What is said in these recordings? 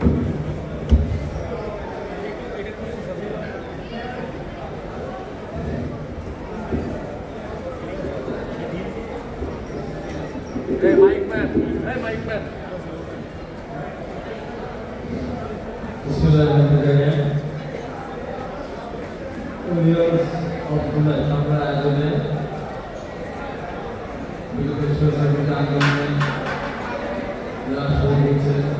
Hey, Mike Man. Hey, Mike Man. Bismillahirrahmanirrahim. Viewers of the Sangha Ajane, Bidokeshwar Sangha Ajane, last four weeks.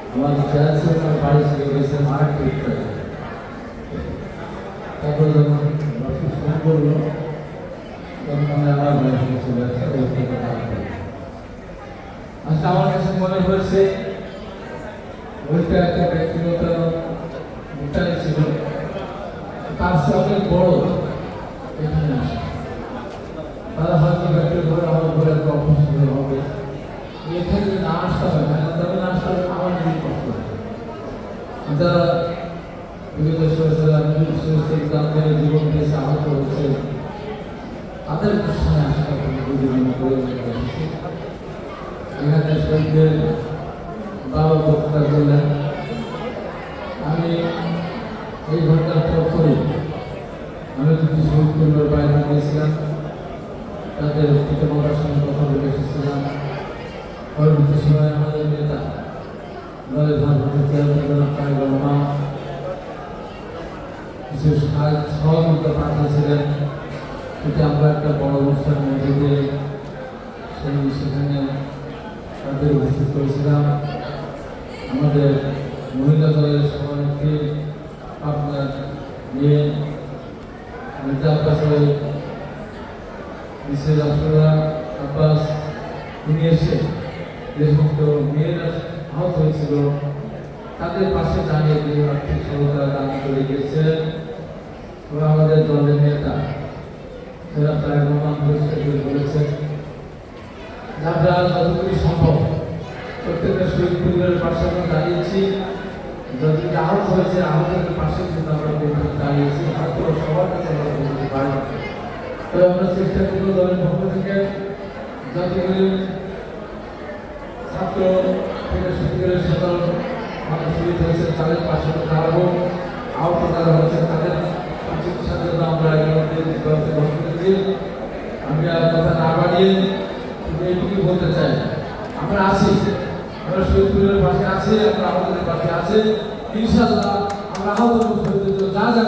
আমার খেয়াল ছিল আমার বাড়ি থেকে গেছিলাম আরেকটা ইত্যাদি তারপর যখন অফিস ফোন করল, তখন আমি আমার বাড়ি থেকে চলে আসি ওই থেকে তারপরে আচ্ছা আমার কাছে একটা অপছন্দ হবে এখানে যদি না আসতে হবে না তবে না আসতে হবে আমার নিজের কষ্ট হবে যারা তাদের জীবন দিয়েছে আহত হয়েছে তাদের সামনে করে এখানে শহীদদের বাবা বক্তৃতা করলেন। আমি এই ঘটনার পর করি আমি দুটি শহীদ পরিবার বাইরে গিয়েছিলাম। তাদের কথা বলে এসেছিলাম। পরবর্তী সময় আমাদের নেতা কিছু সহযোগিতা পাঠিয়েছিলেন। এটা আমরা একটা বড় অনুষ্ঠানের মধ্যে দিয়ে সেই সেখানে তাদের উপস্থিত করেছিলাম। আমাদের মহিলা দলের সভানেত্রী আপনার মেয়ে মির্জা আব্বাস মিসেস আফসরা আব্বাস, তিনি এসে যে সমস্ত মেয়েরা আহত হয়েছিল, তাদের পাশে দাঁড়িয়ে আর্থিক সহায়তা দান করে গিয়েছিলেন। আমাদের দলের নেতা। যারা যতটুকু সম্ভব প্রত্যেকটা শহীদ পরিবারের পাশে দাঁড়িয়েছি। যতটুকু আহত হয়েছে আহতের পাশে কিন্তু আমরা হয়তো সবার কাছে আমরা আমরা চেষ্টা দলের পক্ষ থেকে যতগুলি ছাত্র শুরু করে সাধারণ মানুষ শহীদ হয়েছে তাদের পাশে আমরা দাঁড়াবো আহত যারা হয়েছে তাদের চিকিৎসার জন্য আমরা আমি আর কথা না বলতে চাই আমরা আছি আমরা শহীদপুরের পাশে আছি আমরা আমাদের পাশে আছে ইনশাল্লাহ আমরা আহত শহীদদের যা যা